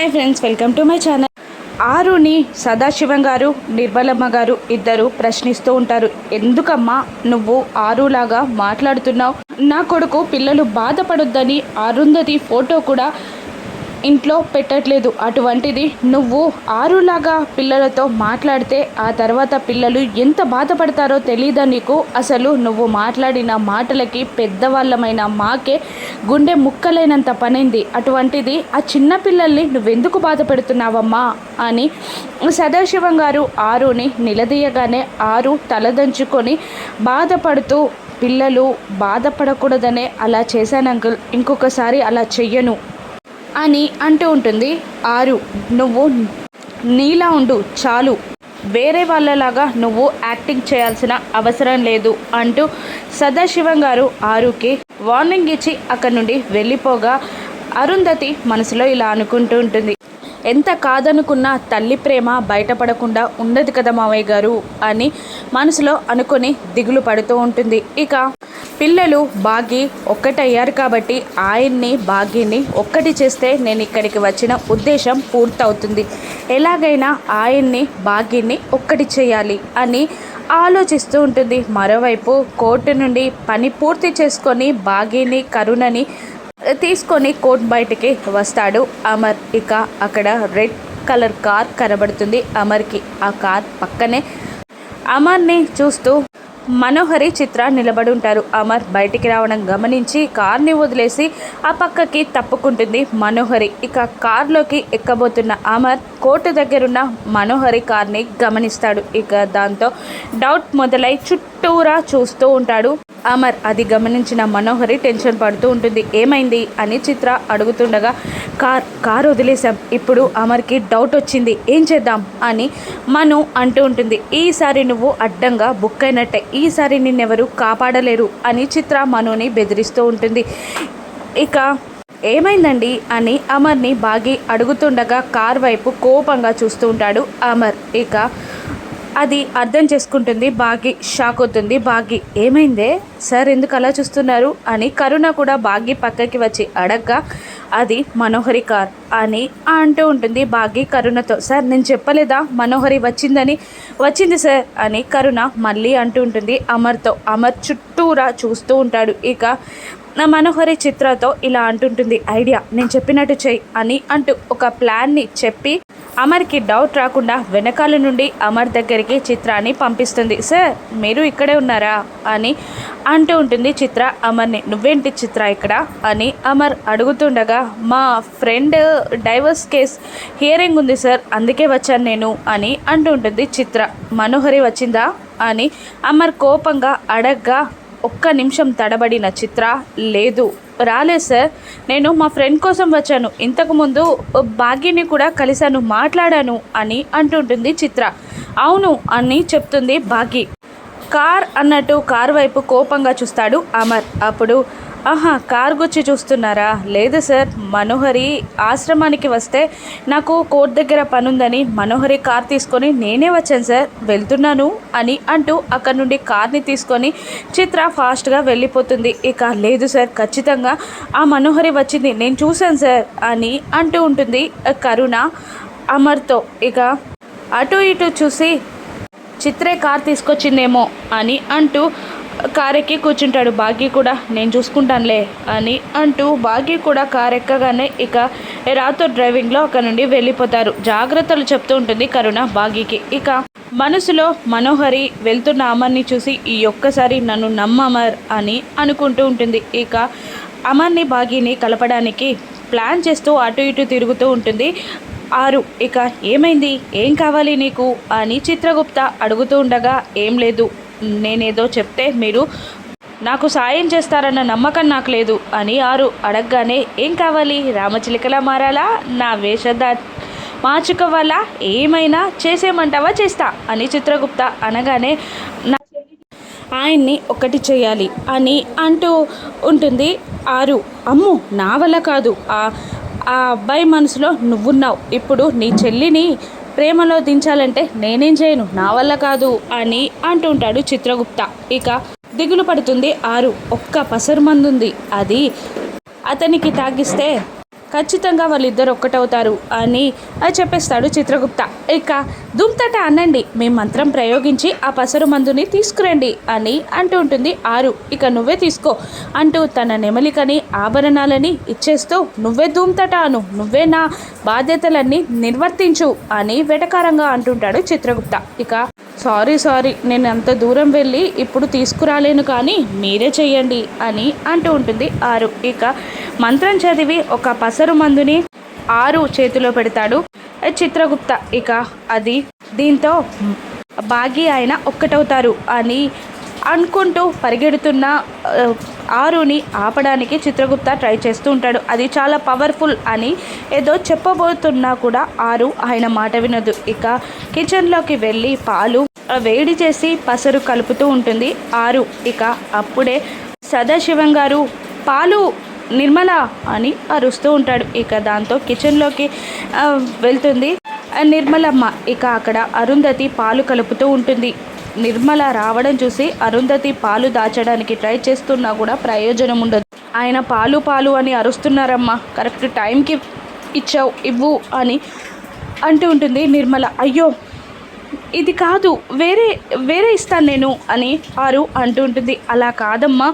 Hi friends welcome to my channel. Aruni Sadasivam గారు నిర్మలమ్మ గారు ఇద్దరు ప్రశ్నిస్తూ ఉంటారు. ఎందుకమ్మా నువ్వు ఆరులాగా మాట్లాడుతున్నావు? నా కొడుకు పిల్లలు బాధపడొద్దని అరుంధతి ఫోటో కూడా ఇంట్లో పెట్టట్లేదు. అటువంటిది నువ్వు ఆరులాగా పిల్లలతో మాట్లాడితే ఆ తర్వాత పిల్లలు ఎంత బాధపడతారో తెలీదా నీకు? అసలు నువ్వు మాట్లాడిన మాటలకి పెద్దవాళ్ళమైన మాకే గుండె ముక్కలైనంత పనింది. అటువంటిది ఆ చిన్న పిల్లల్ని నువ్వెందుకు బాధ పెడుతున్నావమ్మా అని సదాశివం గారు ఆరుని నిలదీయగానే ఆరు తలదంచుకొని బాధపడుతూ పిల్లలు బాధపడకూడదనే అలా చేశాను అంకుల్. ఇంకొకసారి అలా చెయ్యను. అని అంటూ ఉంటుంది. ఆరు నువ్వు నీలా ఉండు చాలు. వేరే వాళ్ళలాగా నువ్వు యాక్టింగ్ చేయాల్సిన అవసరం లేదు అంటూ సదాశివం గారు ఆరుకి వార్నింగ్ ఇచ్చి అక్కడి నుండి వెళ్ళిపోగా అరుంధతి మనసులో ఇలా అనుకుంటూ ఉంటుంది. ఎంత కాదనుకున్న తల్లి ప్రేమ బయటపడకుండా ఉండదు కదా మావయ్య గారు అని మనసులో అనుకొని దిగులు పడుతూ ఉంటుంది. ఇక పిల్లలు బాగి ఒక్కటయ్యారు కాబట్టి ఆయన్ని బాగిని ఒక్కటి చేస్తే నేను ఇక్కడికి వచ్చిన ఉద్దేశం పూర్తవుతుంది. ఎలాగైనా ఆయన్ని బాగిని ఒక్కటి చేయాలి అని ఆలోచిస్తూ ఉంటుంది. మరోవైపు కోర్టు నుండి పని పూర్తి చేసుకొని బాగిని కరుణని తీసుకొని కోర్ట్ బయటికి వస్తాడు. అమర్ ఇక అక్కడ రెడ్ కలర్ కార్ కనబడుతుంది. అమర్కి ఆ కార్ పక్కనే అమర్ని చూస్తూ మనోహరి చిత్ర నిలబడి ఉంటారు. అమర్ బయటికి రావడం గమనించి కార్ని వదిలేసి ఆ పక్కకి తప్పుకుంటుంది మనోహరి. ఇక కార్లోకి ఎక్కబోతున్న అమర్ కోర్టు దగ్గరున్న మనోహరి కార్ని గమనిస్తాడు. ఇక దాంతో డౌట్ మొదలై చుట్టూరా చూస్తూ ఉంటాడు. అమర్ అది గమనించిన మనోహరి టెన్షన్ పడుతూ ఉంటుంది. ఏమైంది? అని చిత్ర అడుగుతుండగా కార్ కార్ వదిలేశాం. ఇప్పుడు అమర్కి డౌట్ వచ్చింది. ఏం చేద్దాం? అని మను అంటూ ఉంటుంది. ఈసారి నువ్వు అడ్డంగా బుక్ అయినట్టే. ఈసారి నిన్నెవరు కాపాడలేరు. అని చిత్ర మనుని బెదిరిస్తూ ఉంటుంది. ఇక ఏమైందండి? అని అమర్ని బాగి అడుగుతుండగా కార్ వైపు కోపంగా చూస్తూ ఉంటాడు అమర్. ఇక అది అర్థం చేసుకుంటుంది బాగి షాక్ అవుతుంది. బాగి ఏమైందే? సార్ ఎందుకు అలా చూస్తున్నారు? అని కరుణ కూడా బాగి పక్కకి వచ్చి అడగ్గా అది మనోహరి కార్ అని అంటూ ఉంటుంది బాగి కరుణతో. సార్ నేను చెప్పలేదా? మనోహరి వచ్చిందని వచ్చింది సార్ అని కరుణ మళ్ళీ అంటూ ఉంటుంది అమర్తో. అమర్ చుట్టూరా చూస్తూ ఉంటాడు. ఇక నా మనోహరి చిత్రతో ఇలా అంటుంటుంది ఐడియా నేను చెప్పినట్టు చెయ్యి అని అంటూ ఒక ప్లాన్ని చెప్పి అమర్కి డౌట్ రాకుండా వెనకాల నుండి అమర్ దగ్గరికి చిత్రాన్ని పంపిస్తుంది. సార్ మీరు ఇక్కడే ఉన్నారా? అని అంటూ ఉంటుంది చిత్ర. అమర్ని నువ్వేంటి చిత్ర ఇక్కడ? అని అమర్ అడుగుతుండగా మా ఫ్రెండ్ డైవర్స్ కేస్ హియరింగ్ ఉంది సార్ అందుకే వచ్చాను నేను అని అంటూ ఉంటుంది చిత్ర. మనోహరి వచ్చిందా? అని అమర్ కోపంగా అడగ్గా ఒక్క నిమిషం తడబడిన చిత్ర లేదు. రాలేదు సార్. నేను మా ఫ్రెండ్ కోసం వచ్చాను. ఇంతకుముందు భాగ్యని కూడా కలిశాను మాట్లాడాను అని అంటుంటుంది చిత్ర. అవును అని చెప్తుంది భాగ్య. కార్ అన్నట్టు కార్ వైపు కోపంగా చూస్తాడు అమర్. అప్పుడు ఆహా కార్ గుచ్చి చూస్తున్నారా? లేదు సార్ మనోహరి ఆశ్రమానికి వస్తే నాకు కోర్ట్ దగ్గర పనుందని మనోహరి కార్ తీసుకొని నేనే వచ్చాను సార్. వెళ్తున్నాను అని అంటూ అక్కడ నుండి కార్ని తీసుకొని చిత్ర ఫాస్ట్గా వెళ్ళిపోతుంది. ఇక లేదు సార్ ఖచ్చితంగా ఆ మనోహరి వచ్చింది నేను చూశాను సార్ అని అంటూ ఉంటుంది కరుణ అమర్తో. ఇక అటు ఇటు చూసి చిత్రే కార్ తీసుకొచ్చిందేమో అని అంటూ కార్ ఎక్కి కూర్చుంటాడు. భాగ్య కూడా నేను చూసుకుంటానులే అని అంటూ భాగ్య కూడా కార్ ఎక్కగానే ఇక రాతో డ్రైవింగ్లో అక్కడ నుండి వెళ్ళిపోతారు. జాగ్రత్తలు చెప్తూ ఉంటుంది కరుణ భాగ్యకి ఇక మనసులో మనోహరి వెళ్తున్న అమర్ని చూసి ఈ ఒక్కసారి నన్ను నమ్మమర్ అని అనుకుంటూ ఉంటుంది. ఇక అమర్ని భాగ్యని కలపడానికి ప్లాన్ చేస్తూ అటు ఇటు తిరుగుతూ ఉంటుంది. ఆరు ఇక ఏమైంది? ఏం కావాలి నీకు? అని చిత్రగుప్త అడుగుతూ ఉండగా ఏం లేదు. నేనేదో చెప్తే మీరు నాకు సాయం చేస్తారన్న నమ్మకం నాకు లేదు అని ఆరు అడగగానే ఏం కావాలి? రామచిలికలా మారాలా? నా వేషదా మార్చుకోవాలా ఏమైనా చేసేమంటావా చేస్తా? అని చిత్రగుప్త అనగానే నా ఆయన్ని ఒకటి చేయాలి అని అంటూ ఉంటుంది ఆరు. అమ్ము! నా వల్ల కాదు. ఆ అబ్బాయి మనసులో నువ్వున్నావు. ఇప్పుడు నీ చెల్లిని ప్రేమలో దించాలంటే నేనేం చేయను? నా వల్ల కాదు అని అంటుంటాడు చిత్రగుప్త. ఇక దిగులు పడుతుంది ఆరు. ఒక్క పసరు మందుంది. అది అతనికి తాగిస్తే ఖచ్చితంగా వాళ్ళిద్దరు ఒక్కటవుతారు అని అది చెప్పేస్తాడు చిత్రగుప్త. ఇక దుమ్తట అనండి మీ మంత్రం ప్రయోగించి ఆ పసరు మందుని తీసుకురండి అని అంటూ ఉంటుంది ఆరు. ఇక నువ్వే తీసుకో అంటూ తన నెమలికని ఆభరణాలని ఇచ్చేస్తూ నువ్వే ధూమ్తట అను నువ్వే నా బాధ్యతలన్నీ నిర్వర్తించు అని వెటకారంగా అంటుంటాడు చిత్రగుప్త. ఇక సారీ సారీ నేను అంత దూరం వెళ్ళి ఇప్పుడు తీసుకురాలేను కానీ మీరే చెయ్యండి అని అంటూ ఉంటుంది ఆరు. ఇక మంత్రం చదివి ఒక పసరు మందుని ఆరు చేతిలో పెడతాడు. చిత్రగుప్త ఇక అది దీంతో బాగి ఆయన ఒక్కటవుతారు అని అనుకుంటూ పరిగెడుతున్న ఆరుని ఆపడానికి చిత్రగుప్త ట్రై చేస్తూ ఉంటాడు. అది చాలా పవర్ఫుల్ అని ఏదో చెప్పబోతున్నా కూడా ఆరు ఆయన మాట వినదు. ఇక కిచెన్లోకి వెళ్ళి పాలు వేడి చేసి పసరు కలుపుతూ ఉంటుంది. ఆరు ఇక అప్పుడే సదాశివం గారు పాలు నిర్మల అని అరుస్తూ ఉంటాడు. ఇక దాంతో కిచెన్లోకి వెళ్తుంది. నిర్మలమ్మ. ఇక అక్కడ అరుంధతి పాలు కలుపుతూ ఉంటుంది. నిర్మల రావడం చూసి అరుంధతి పాలు దాచడానికి ట్రై చేస్తున్నా కూడా ప్రయోజనం ఉండదు. ఆయన పాలు పాలు అని అరుస్తున్నారమ్మా. కరెక్ట్ టైంకి ఇచ్చావు ఇవ్వు అని అంటూ ఉంటుంది నిర్మల. అయ్యో ఇది కాదు వేరే వేరే ఇస్తాను నేను అని ఆరు అంటూ ఉంటుంది. అలా కాదమ్మా.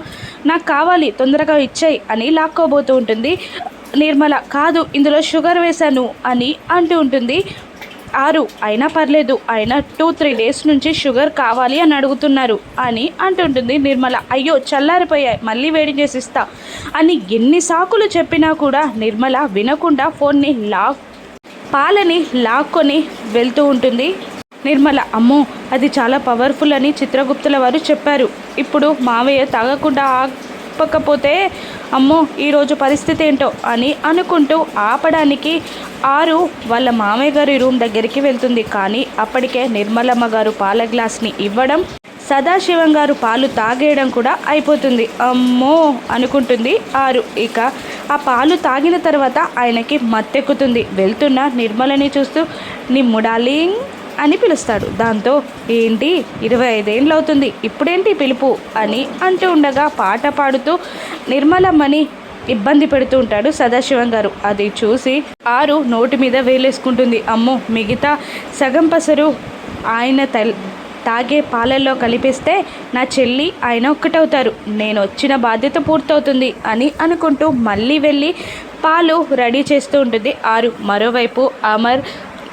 నాకు కావాలి తొందరగా ఇచ్చాయి అని లాక్కోబోతూ ఉంటుంది. నిర్మల కాదు ఇందులో షుగర్ వేశాను అని అంటూ ఉంటుంది. ఆరు అయినా పర్లేదు ఆయన టూ త్రీ డేస్ నుంచి షుగర్ కావాలి అని అడుగుతున్నారు అని అంటుంటుంది నిర్మల. అయ్యో చల్లారిపోయాయి మళ్ళీ వేడి చేసిస్తా అని ఎన్ని సాకులు చెప్పినా కూడా నిర్మల వినకుండా ఫోన్ని లాక్ పాలని లాక్కొని వెళ్తూ ఉంటుంది. నిర్మల అమ్మో అది చాలా పవర్ఫుల్ అని చిత్రగుప్తుల వారు చెప్పారు. ఇప్పుడు మావయ్య తాగకుండా ఆపకపోతే అమ్మో ఈరోజు పరిస్థితి ఏంటో అని అనుకుంటూ ఆపడానికి ఆరు వాళ్ళ మామయ్య గారి రూమ్ దగ్గరికి వెళ్తుంది. కానీ అప్పటికే నిర్మలమ్మ గారు పాల గ్లాస్ని ఇవ్వడం సదాశివం గారు పాలు తాగేయడం కూడా అయిపోతుంది. అమ్మో అనుకుంటుంది ఆరు. ఇక ఆ పాలు తాగిన తర్వాత ఆయనకి మత్తెక్కుతుంది. వెళ్తున్న నిర్మలని చూస్తూ నిమ్ము డార్లింగ్! అని పిలుస్తాడు. దాంతో ఏంటి? ఇరవై ఐదేళ్ళు అవుతుంది. ఇప్పుడేంటి పిలుపు? అని అంటూ ఉండగా పాట పాడుతూ నిర్మలమ్మని ఇబ్బంది పెడుతూ ఉంటాడు సదాశివం గారు. అది చూసి ఆరు నోటి మీద వేలేసుకుంటుంది. అమ్మో మిగతా సగం పసరు ఆయన తల్ తాగే పాలల్లో కలిపిస్తే నా చెల్లి ఆయన ఒక్కటవుతారు. నేను వచ్చిన బాధ్యత పూర్తవుతుంది అని అనుకుంటూ మళ్ళీ వెళ్ళి పాలు రెడీ చేస్తూ ఉంటుంది ఆరు. మరోవైపు అమర్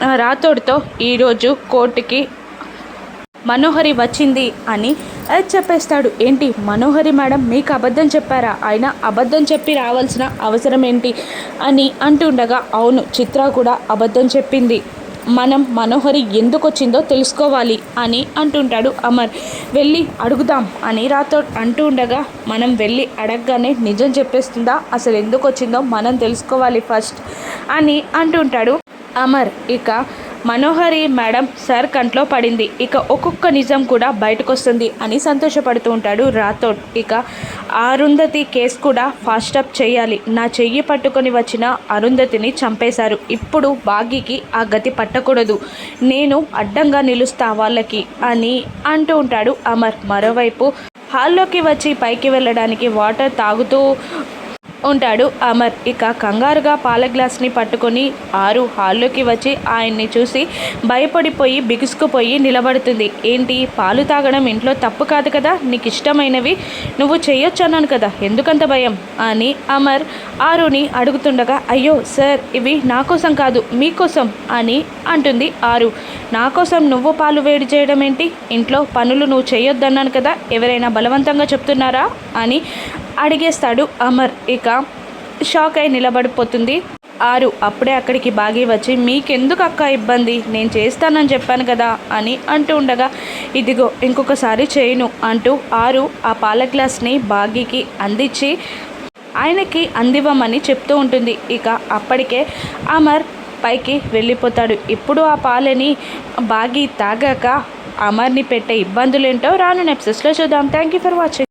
రాథోడ్తో ఈరోజు కోర్టుకి మనోహరి వచ్చింది అని చెప్పేస్తాడు. ఏంటి మనోహరి మేడం మీకు అబద్ధం చెప్పారా? ఆయన అబద్ధం చెప్పి రావాల్సిన అవసరం ఏంటి? అని అంటుండగా అవును చిత్ర కూడా అబద్ధం చెప్పింది. మనం మనోహరి ఎందుకు వచ్చిందో తెలుసుకోవాలి అని అంటుంటాడు అమర్. వెళ్ళి అడుగుదాం అని రాతో అంటూ ఉండగా మనం వెళ్ళి అడగగానే నిజం చెప్పేస్తుందా? అసలు ఎందుకు వచ్చిందో మనం తెలుసుకోవాలి ఫస్ట్ అని అంటుంటాడు అమర్. ఇక మనోహరి మేడం సార్ కంట్లో పడింది. ఇక ఒక్కొక్క నిజం కూడా బయటకొస్తుంది అని సంతోషపడుతూ ఉంటాడు రాథోడ్. ఇక అరుంధతి కేసు కూడా ఫాస్ట్ అప్ చేయాలి. నా చెయ్యి పట్టుకొని వచ్చిన అరుంధతిని చంపేశారు. ఇప్పుడు బాగీకి ఆ గతి పట్టకూడదు. నేను అడ్డంగా నిలుస్తా వాళ్ళకి అని అంటూ ఉంటాడు అమర్. మరోవైపు హాల్లోకి వచ్చి పైకి వెళ్ళడానికి వాటర్ తాగుతూ ఉంటాడు అమర్. ఇక కంగారుగా పాల గ్లాస్ని పట్టుకొని ఆరు హాల్లోకి వచ్చి ఆయన్ని చూసి భయపడిపోయి బిగుసుకుపోయి నిలబడుతుంది. ఏంటి? పాలు తాగడం ఇంట్లో తప్పు కాదు కదా? నీకు ఇష్టమైనవి నువ్వు చేయొచ్చు అన్నాను కదా. ఎందుకంత భయం? అని అమర్ ఆరుని అడుగుతుండగా అయ్యో సార్ ఇవి నా కోసం కాదు మీకోసం అని అంటుంది ఆరు. నా కోసం నువ్వు పాలు వేడి చేయడం ఏంటి? ఇంట్లో పనులు నువ్వు చేయొద్దన్నాను కదా ఎవరైనా బలవంతంగా చెప్తున్నారా? అని అడిగేస్తాడు అమర్. ఇక షాక్ అయి నిలబడిపోతుంది. ఆరు అప్పుడే అక్కడికి బాగి వచ్చి మీకెందుకు అక్క ఇబ్బంది? నేను చేస్తానని చెప్పాను కదా అని అంటూ ఉండగా ఇదిగో ఇంకొకసారి చేయను అంటూ ఆరు ఆ పాల గ్లాస్ని బాగీకి అందించి ఆయనకి అందివ్వమని చెప్తూ ఉంటుంది. ఇక అప్పటికే అమర్ పైకి వెళ్ళిపోతాడు. ఇప్పుడు ఆ పాలని బాగి తాగాక అమర్ని పెట్టే ఇబ్బందులేంటో రాను నెప్సెస్లో చూద్దాం. Thank you for watching.